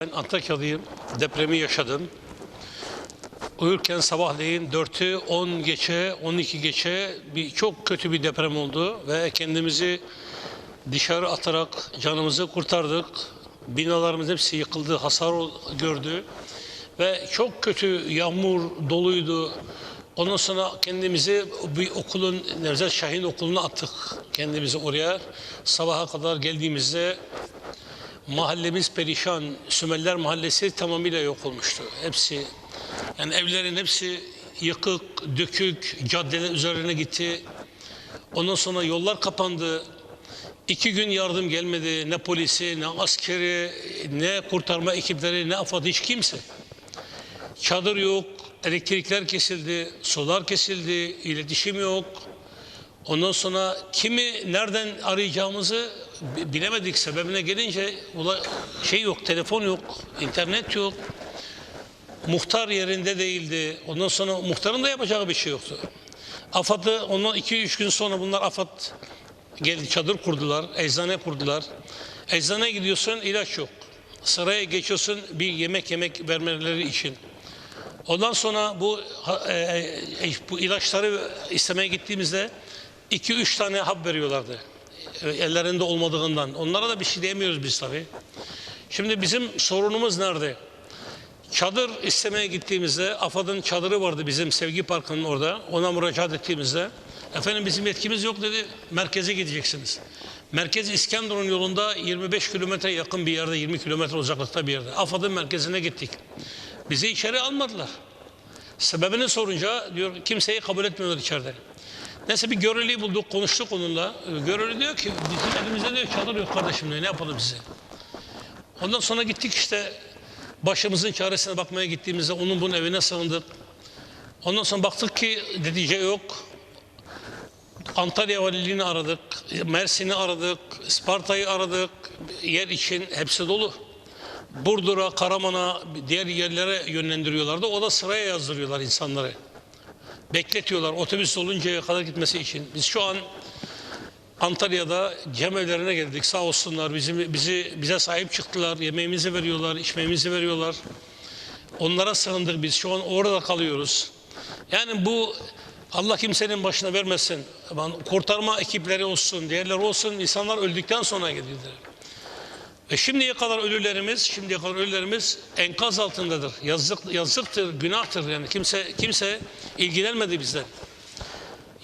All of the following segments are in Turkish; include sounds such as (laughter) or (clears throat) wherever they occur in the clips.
Ben Antakyalıyım. Depremi yaşadım. Uyurken sabahleyin 4'ü 10 geçe, 12 geçe bir çok kötü bir deprem oldu ve kendimizi dışarı atarak canımızı kurtardık. Binalarımız hepsi yıkıldı, hasar gördü ve çok kötü yağmur doluydu. Ondan sonra kendimizi bir okulun, Nevzat Şahin okuluna attık. Kendimizi oraya. Sabaha kadar geldiğimizde Mahallemiz perişan. Sümeller Mahallesi tamamıyla yok olmuştu. Hepsi yani evlerin hepsi yıkık, dökük, caddeler üzerine gitti. Ondan sonra yollar kapandı. İki gün yardım gelmedi. Ne polisi, ne askeri, ne kurtarma ekipleri, ne AFAD hiç kimse. Çadır yok, elektrikler kesildi, sular kesildi, iletişim yok. Ondan sonra kimi nereden arayacağımızı bi- bilemedik sebebine gelince şey yok, telefon yok, internet yok. Muhtar yerinde değildi. Ondan sonra muhtarın da yapacağı bir şey yoktu. AFAD'ı ondan 2-3 gün sonra bunlar AFAD geldi çadır kurdular, eczane kurdular. Eczaneye gidiyorsun ilaç yok. Sıraya geçiyorsun bir yemek yemek vermeleri için. Ondan sonra bu ha- e, e, bu ilaçları istemeye gittiğimizde 2-3 tane hap veriyorlardı. Ellerinde olmadığından. Onlara da bir şey diyemiyoruz biz tabii. Şimdi bizim sorunumuz nerede? Çadır istemeye gittiğimizde AFAD'ın çadırı vardı bizim Sevgi Parkı'nın orada. Ona müracaat ettiğimizde efendim bizim yetkimiz yok dedi. Merkeze gideceksiniz. Merkez İskenderun yolunda 25 kilometre yakın bir yerde 20 kilometre uzaklıkta bir yerde. AFAD'ın merkezine gittik. Bizi içeri almadılar. Sebebini sorunca diyor kimseyi kabul etmiyorlar içeride. Neyse bir görevliyi bulduk, konuştuk onunla. Görevli diyor ki bizim elimizde diyor çadır yok kardeşim diyor. Ne yapalım size? Ondan sonra gittik işte başımızın çaresine bakmaya gittiğimizde onun bunun evine sığındık. Ondan sonra baktık ki netice yok. Antalya Valiliğini aradık, Mersin'i aradık, Sparta'yı aradık. Yer için hepsi dolu. Burdur'a, Karaman'a, diğer yerlere yönlendiriyorlardı. O da sıraya yazdırıyorlar insanları. Bekletiyorlar otobüs oluncaya kadar gitmesi için. Biz şu an Antalya'da cemevlerine geldik. Sağ olsunlar bizim, bizi bize sahip çıktılar. Yemeğimizi veriyorlar, içmemizi veriyorlar. Onlara sığındık biz. Şu an orada kalıyoruz. Yani bu Allah kimsenin başına vermesin. Kurtarma ekipleri olsun, diğerleri olsun. insanlar öldükten sonra gidiyorlar. Ve şimdiye kadar ölülerimiz, şimdiye kadar ölülerimiz enkaz altındadır. Yazık, yazıktır, günahtır yani. Kimse kimse ilgilenmedi bizden.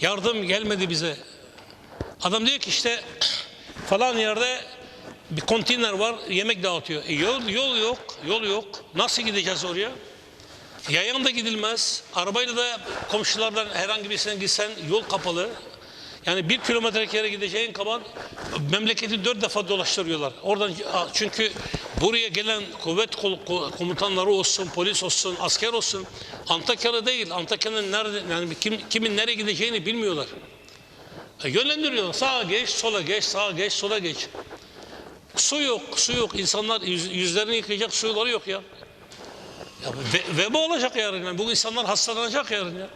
Yardım gelmedi bize. Adam diyor ki işte (clears throat) falan yerde bir konteyner var, yemek dağıtıyor. E yol, yol yok, yol yok. Nasıl gideceğiz oraya? Yayan da gidilmez. Arabayla da komşulardan herhangi birisine gitsen yol kapalı. Yani bir kilometre yere gideceğin kaban memleketi dört defa dolaştırıyorlar. Oradan çünkü buraya gelen kuvvet komutanları olsun, polis olsun, asker olsun Antakya'da değil. Antakya'nın nerede yani kim, kimin nereye gideceğini bilmiyorlar. E, yönlendiriyorlar. Sağa geç, sola geç, sağa geç, sola geç. Su yok, su yok. İnsanlar yüz- yüzlerini yıkayacak suları yok ya. Ya ve, veba olacak yarın. Yani. Bu insanlar hastalanacak yarın ya.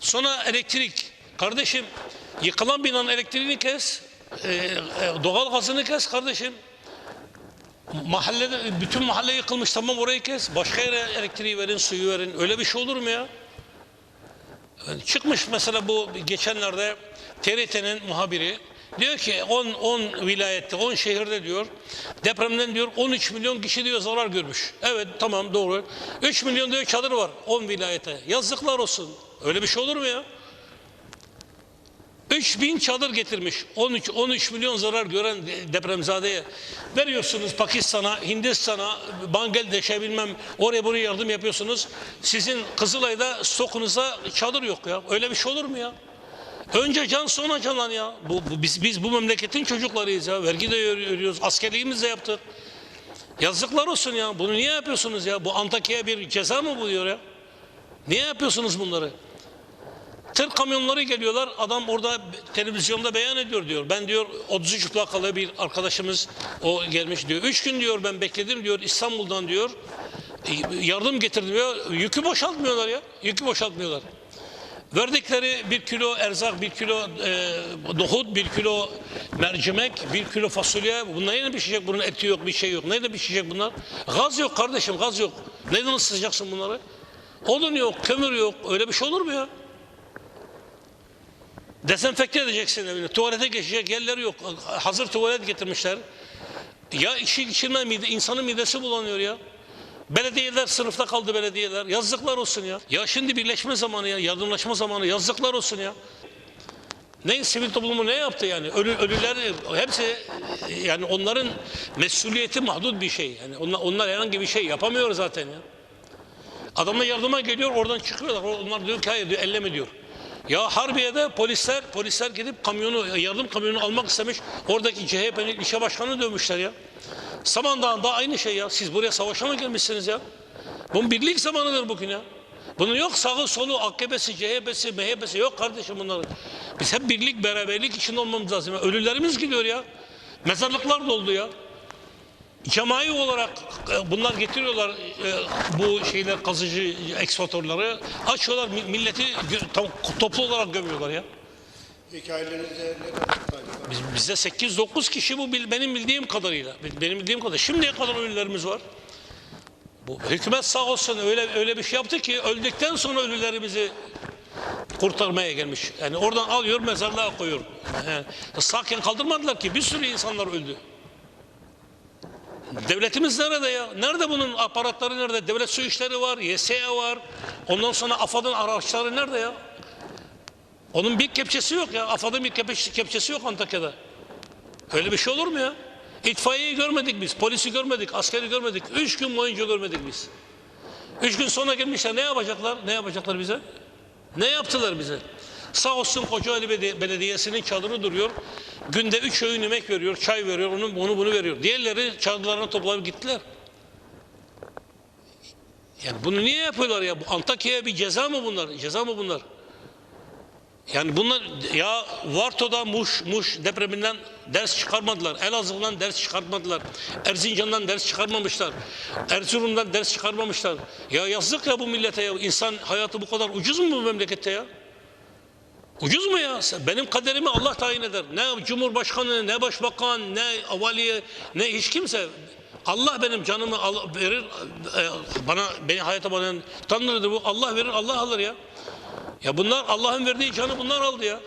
Sonra elektrik. Kardeşim yıkılan binanın elektriğini kes. e, e, doğal gazını kes kardeşim. Mahallede bütün mahalle yıkılmış tamam orayı kes. Başka yere elektriği verin, suyu verin. Öyle bir şey olur mu ya? Yani çıkmış mesela bu geçenlerde TRT'nin muhabiri diyor ki 10 10 vilayette 10 şehirde diyor depremden diyor 13 milyon kişi diyor zarar görmüş. Evet tamam doğru. 3 milyon diyor çadır var 10 vilayete. Yazıklar olsun. Öyle bir şey olur mu ya? 3 bin çadır getirmiş. 13 13 milyon zarar gören de- depremzadeye veriyorsunuz Pakistan'a, Hindistan'a, Bangladeş'e bilmem oraya buraya yardım yapıyorsunuz. Sizin Kızılay'da stokunuza çadır yok ya. Öyle bir şey olur mu ya? Önce can sonra canan ya. Bu, bu- biz biz bu memleketin çocuklarıyız ya. Vergi de ödüyoruz, askerliğimizi de yaptık. Yazıklar olsun ya. Bunu niye yapıyorsunuz ya? Bu Antakya'ya bir ceza mı bu diyor ya? Niye yapıyorsunuz bunları? Tır kamyonları geliyorlar. Adam orada televizyonda beyan ediyor diyor. Ben diyor 33 plakalı bir arkadaşımız o gelmiş diyor. Üç gün diyor ben bekledim diyor İstanbul'dan diyor. E, Yardım getirdim diyor. Yükü boşaltmıyorlar ya. Yükü boşaltmıyorlar. Verdikleri bir kilo erzak, bir kilo e, nohut, bir kilo mercimek, bir kilo fasulye. Bunlar neyle pişecek? Bunun eti yok, bir şey yok. Neyle pişecek bunlar? Gaz yok kardeşim, gaz yok. Neyden ısıtacaksın bunları? Odun yok, kömür yok. Öyle bir şey olur mu ya? Dezenfekte edeceksin evini. Tuvalete geçecek yerleri yok. Hazır tuvalet getirmişler. Ya içi içirme mide, insanın midesi bulanıyor ya. Belediyeler sınıfta kaldı belediyeler. Yazıklar olsun ya. Ya şimdi birleşme zamanı ya, yardımlaşma zamanı. Yazıklar olsun ya. Ne sivil toplumu ne yaptı yani? Ölü, ölüler hepsi yani onların mesuliyeti mahdut bir şey. Yani onlar, onlar herhangi bir şey yapamıyor zaten ya. Adamlar yardıma geliyor oradan çıkıyorlar. Onlar diyor ki hayır diyor elleme diyor. Ya Harbiye'de polisler polisler gidip kamyonu yardım kamyonu almak istemiş. Oradaki CHP'nin ilçe başkanını dövmüşler ya. Samandağ'da aynı şey ya. Siz buraya savaşa mı gelmişsiniz ya? Bunun birlik zamanıdır bugün ya. Bunun yok sağı solu AKP'si, CHP'si, MHP'si yok kardeşim bunların. Biz hep birlik beraberlik içinde olmamız lazım. Ölülerimiz gidiyor ya. Mezarlıklar doldu ya. Cemai olarak e, bunlar getiriyorlar e, bu şeyler kazıcı eksportörleri açıyorlar mi- milleti toplu olarak gömüyorlar ya. Ailenize ne kadar? Biz, bizde 8-9 kişi bu benim bildiğim kadarıyla. Benim bildiğim kadar. Şimdiye kadar ölülerimiz var. Bu hükümet sağ olsun öyle öyle bir şey yaptı ki öldükten sonra ölülerimizi kurtarmaya gelmiş. Yani oradan alıyor mezarlığa koyuyor. Yani sakin kaldırmadılar ki bir sürü insanlar öldü. Devletimiz nerede ya? Nerede bunun aparatları nerede? Devlet su işleri var, YSA var. Ondan sonra AFAD'ın araçları nerede ya? Onun bir kepçesi yok ya. AFAD'ın bir kepçesi yok Antakya'da. Öyle bir şey olur mu ya? İtfaiyeyi görmedik biz, polisi görmedik, askeri görmedik. Üç gün boyunca görmedik biz. Üç gün sonra gelmişler ne yapacaklar? Ne yapacaklar bize? Ne yaptılar bize? Sağ olsun Kocaeli Beledi- Belediyesi'nin çadırı duruyor. Günde üç öğün yemek veriyor, çay veriyor, onu, onu bunu veriyor. Diğerleri çadırlarına toplayıp gittiler. Yani bunu niye yapıyorlar ya? Antakya'ya bir ceza mı bunlar? Ceza mı bunlar? Yani bunlar ya Varto'da Muş, Muş depreminden ders çıkarmadılar. Elazığ'dan ders çıkartmadılar. Erzincan'dan ders çıkarmamışlar. Erzurum'dan ders çıkarmamışlar. Ya yazık ya bu millete ya. İnsan hayatı bu kadar ucuz mu bu memlekette ya? Ucuz mu ya? Benim kaderimi Allah tayin eder. Ne Cumhurbaşkanı, ne Başbakan, ne vali, ne hiç kimse. Allah benim canımı al- verir, e, bana beni hayata bana Tanrı'dır bu. Allah verir, Allah alır ya. Ya bunlar Allah'ın verdiği canı bunlar aldı ya.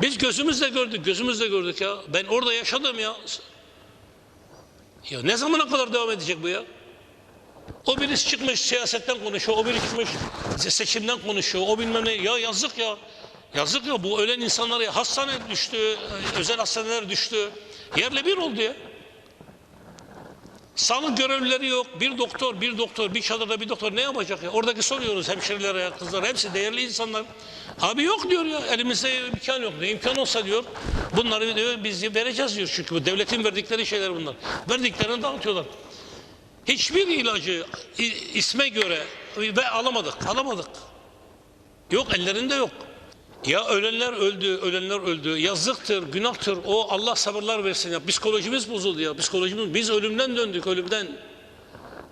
Biz gözümüzle gördük, gözümüzle gördük ya. Ben orada yaşadım ya. Ya ne zamana kadar devam edecek bu ya? O birisi çıkmış siyasetten konuşuyor, o biri çıkmış seçimden konuşuyor, o bilmem ne. Ya yazık ya. Yazık ya bu ölen insanlar ya. Hastane düştü, özel hastaneler düştü. Yerle bir oldu ya. Sağlık görevlileri yok. Bir doktor, bir doktor, bir çadırda bir doktor ne yapacak ya? Oradaki soruyoruz hemşirilere, kızlar hepsi değerli insanlar. Abi yok diyor ya. Elimizde imkan yok. Ne imkan olsa diyor. Bunları diyor biz vereceğiz diyor. Çünkü bu devletin verdikleri şeyler bunlar. Verdiklerini dağıtıyorlar. Hiçbir ilacı isme göre ve alamadık. Alamadık. Yok ellerinde yok. Ya ölenler öldü, ölenler öldü. Yazıktır, günahtır. O Allah sabırlar versin ya. Psikolojimiz bozuldu ya. Psikolojimiz biz ölümden döndük, ölümden.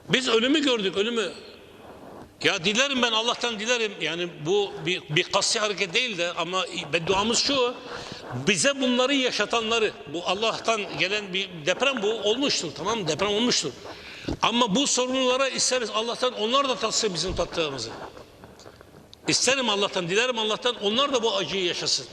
Biz ölümü gördük, ölümü. Ya dilerim ben Allah'tan dilerim. Yani bu bir, bir kasti hareket değil de ama bedduamız şu. Bize bunları yaşatanları, bu Allah'tan gelen bir deprem bu olmuştur. Tamam? Deprem olmuştur. Ama bu sorunlara isteriz Allah'tan onlar da tatsın bizim tattığımızı. İsterim Allah'tan, dilerim Allah'tan onlar da bu acıyı yaşasın.